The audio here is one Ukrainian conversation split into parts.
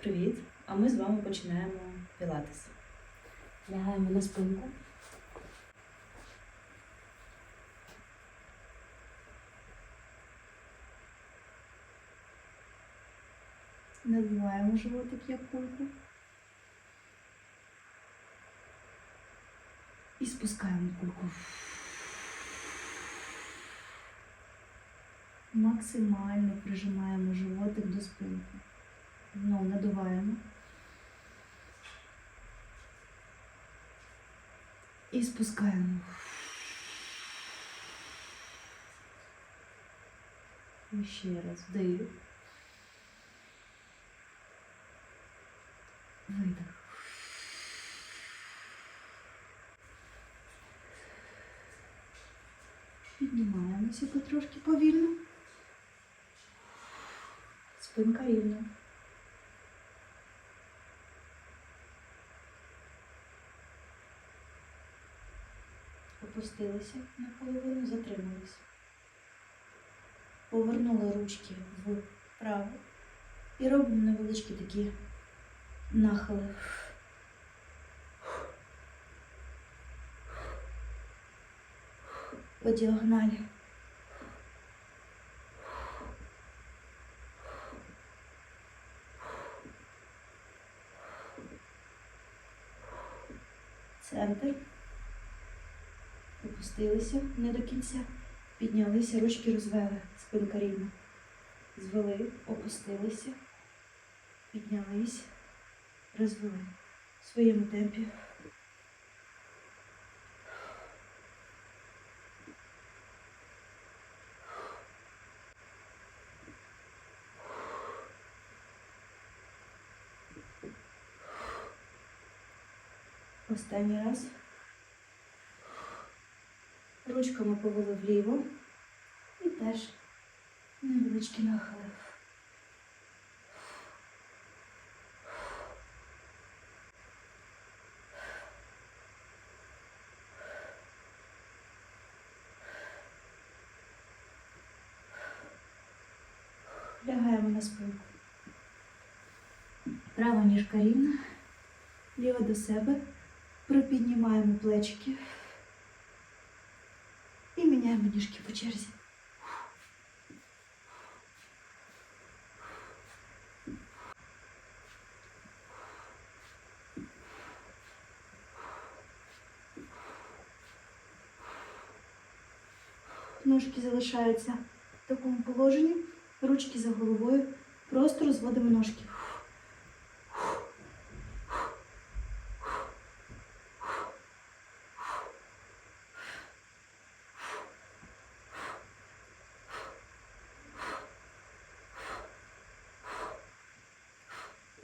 Привіт! А ми з вами починаємо пілатес. Лягаємо на спинку. Надуваємо животик як кульку. І спускаємо кульку. Максимально прижимаємо животик до спинки. Знову надуваємо. І спускаємо. І ще раз вдих. Видих. Піднімаємося потрошки повільно. Спинка рівна. Опустилися наполовину, затрималися. Повернули ручки вправо і робимо невеличкі такі нахили. По діагоналі. Опустилися не до кінця. Піднялися, ручки розвели, спинка рівна. Звели, опустилися, піднялись, розвели в своєму темпі. Останній раз. Ручками повели вліво і теж невеличкі нахили. Лягаємо на спинку. Права ніжка рівна, ліва до себе. Припіднімаємо плечики міняємо ніжки по черзі. Ножки залишаються в такому положенні, ручки за головою, просто розводимо ножки.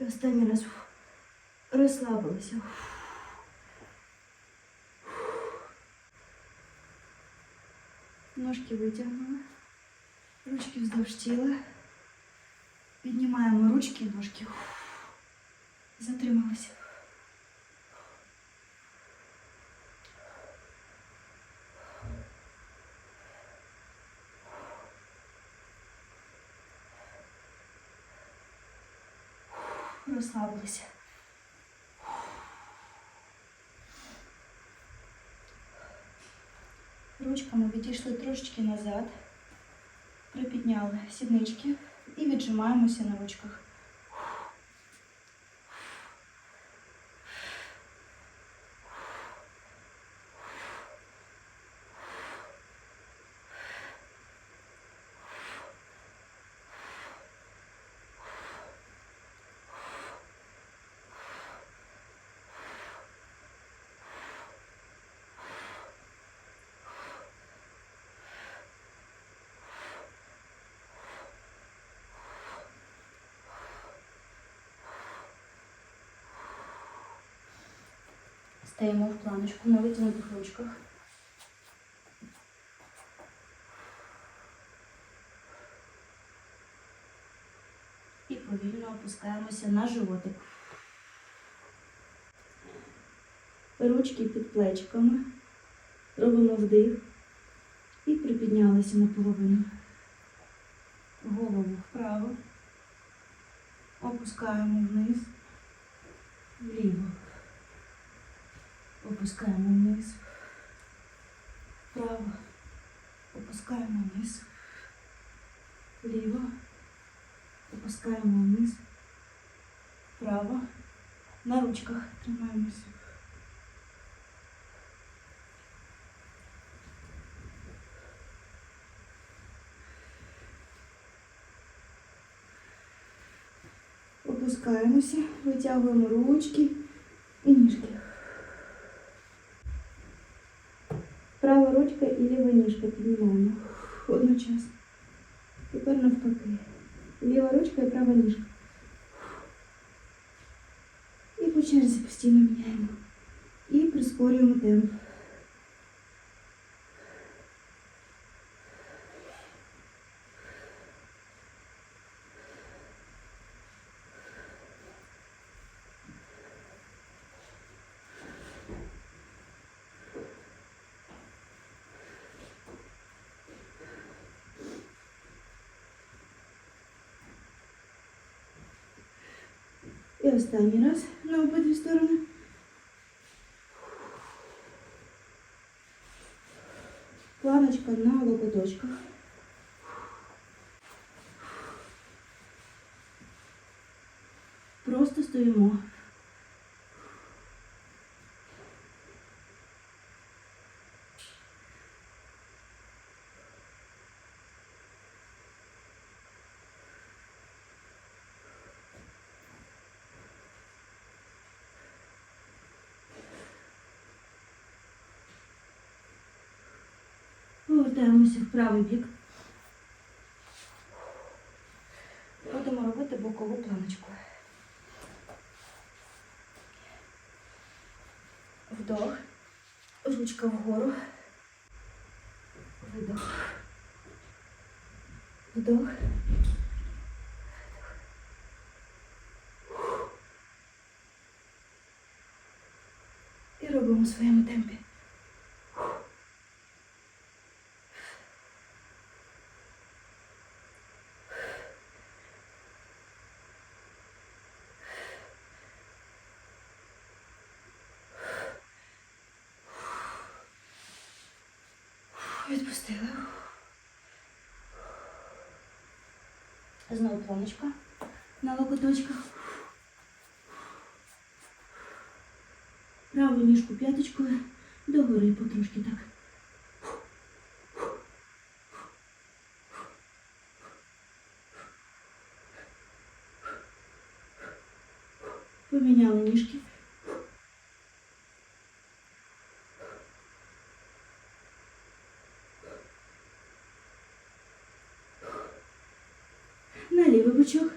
І останній раз розслабилися. Ножки витягнули, ручки вздовж тіла. Піднімаємо ручки і ножки. Затрималися. Розслабилися. Ручками відійшли трошечки назад, припідняли сіднички і віджимаємося на ручках. Стаємо в планочку на витягнутих ручках. І повільно опускаємося на животик. Ручки під плечиками. Робимо вдих і припіднялися наполовину. Голову вправо. Опускаємо вниз. Вліво. Опускаємо вниз. Вправо. Опускаємо вниз. Вліво. Опускаємо вниз. Вправо. На ручках тримаємося. Опускаємося, витягуємо ручки і ніжки. ліва ніжка піднімаємо одночасно. Тепер навпаки. Ліва ручка і права ніжка. І по черзі постійно міняємо. І прискорюємо темп. І останній раз на обидві сторони. Планочка на локоточках. Просто стоїмо. Повертаємося в правий бік. Будемо робити бокову планочку. Вдох. Ручка вгору. Видох. Вдох. І робимо в своєму темпі. Відпустила. Знову планочка на локоточках. Праву ніжку п'яточкою догори потрошки так. Поміняли ніжки. На лівий бочок.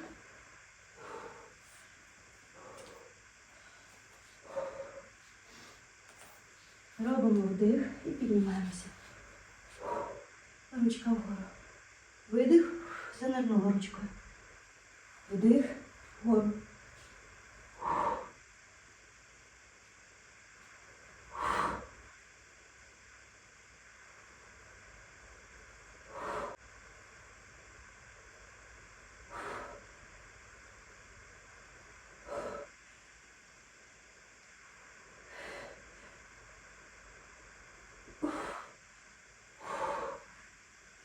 Робимо вдих і піднімаємося. Ручка вгору. Видих, занирнула ручкою. Вдих, вгору.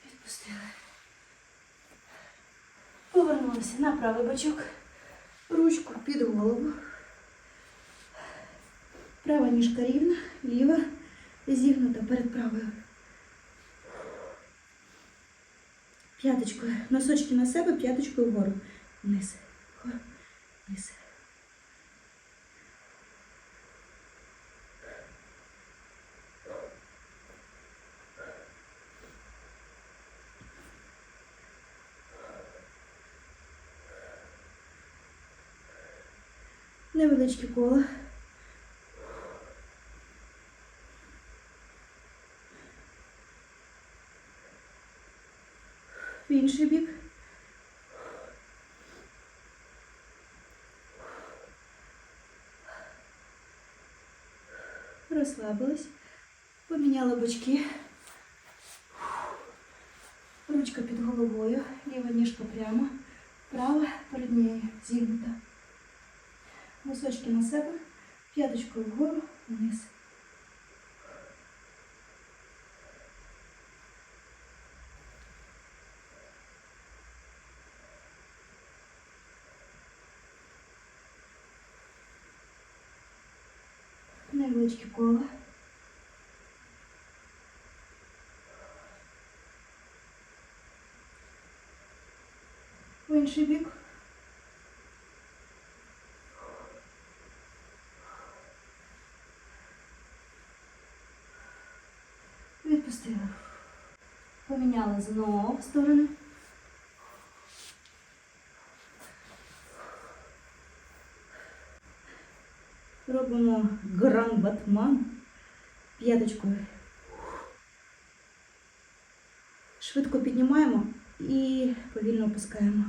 Відпустили. Повернулися на правий бочок. Ручку під голову. Права ніжка рівна, ліва зігнута перед правою. П'яточкою. Носочки на себе, п'яточкою вгору. Вниз. Вгору. Вниз. Невеличкі кола. В інший бік. Розслабились. Поміняли бочки. Ручка під головою, ліва ніжка прямо, права передня зігнута. Носочки на себе, п'яточкою вгору, вниз. Невеличке коло. В інший бік. Відпустила. Поміняла знову в сторони. Робимо гран батман п'яточкою. Швидко піднімаємо і повільно опускаємо.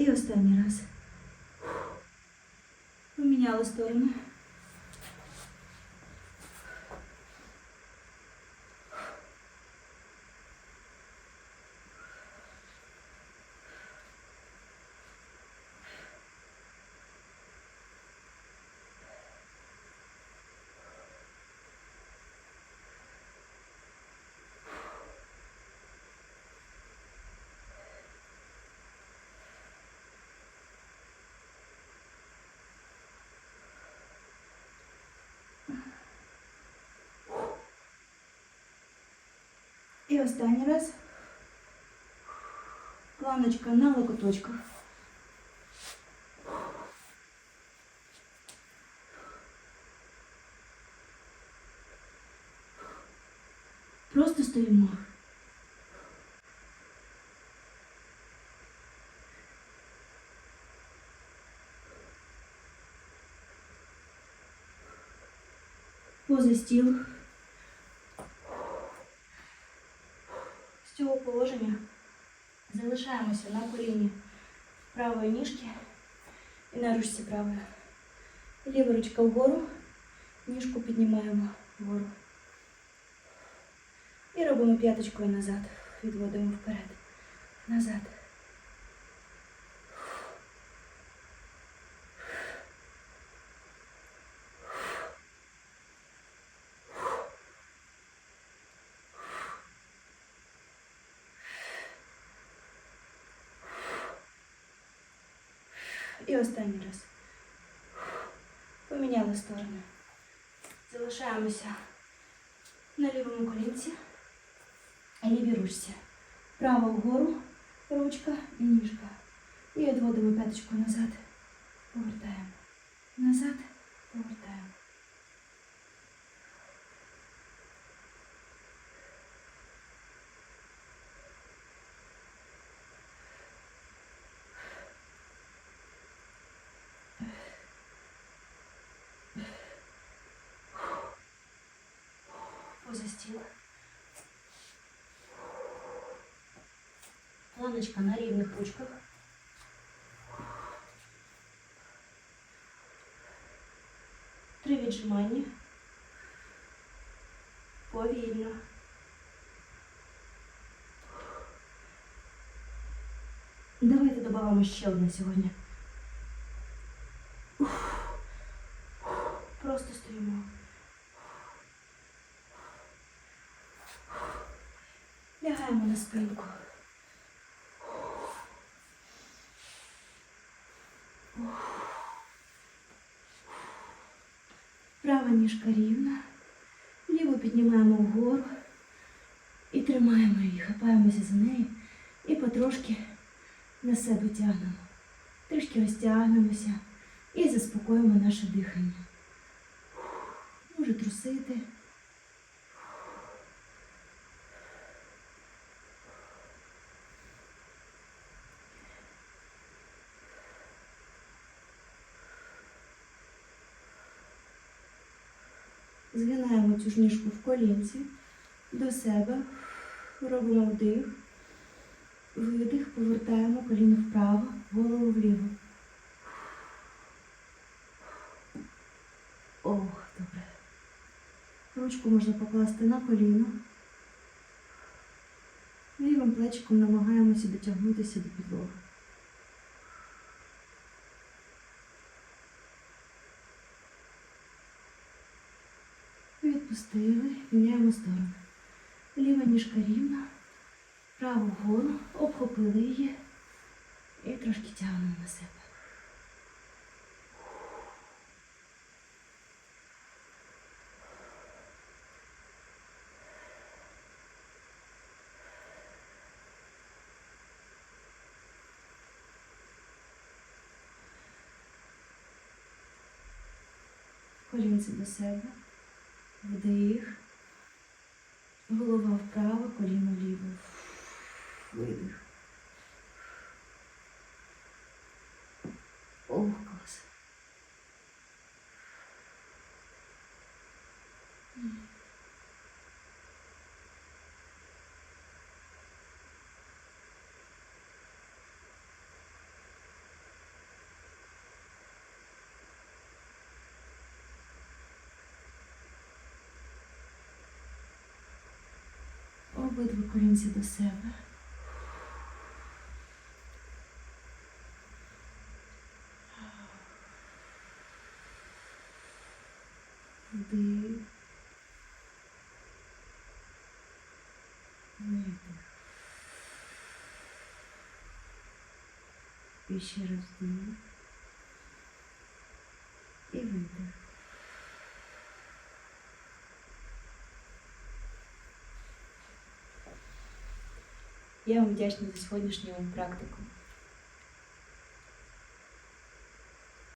І останній раз. Поміняли сторони. І останній раз. Планочка на локоточках. Просто стоїмо. Поза стіл. З положення залишаємося на коліні правої ніжки і на ручці правої. Ліва ручка вгору, ніжку піднімаємо вгору. І робимо п'яточкою назад. Відводимо вперед. Назад. І останній раз. Поміняли сторони. Залишаємося на лівому колінці, лівій ручці. Права вгору, ручка і ніжка. І відводимо п'яточку назад. Повертаємо. Назад, повертаємо. Планочка на рівних ручках. Три віджимання. Повільно. Давайте додамо ще одне сьогодні. Спинку. Права ніжка рівна. Ліву піднімаємо вгору і тримаємо її, хапаємося за неї і потрошки на себе тягнемо. Трішки розтягнемося і заспокоїмо наше дихання. Може трусити. Цю ж ніжку в колінці до себе. Робимо вдих. Видих, повертаємо коліно вправо, голову вліво. Ох, добре. Ручку можна покласти на коліно. Лівим плечиком намагаємося дотягнутися до підлоги. Відпустили, міняємо сторону. Ліва ніжка рівна, праву вгору, обхопили її і трошки тягнемо на себе. Колінці до себе. Вдих. Голова вправо, коліно вліво. Видих. Ох, клас. Обидва до себе. Вдих. Видих. І ще раз вдих. І видих. Я вам вдячна за сьогоднішню практику.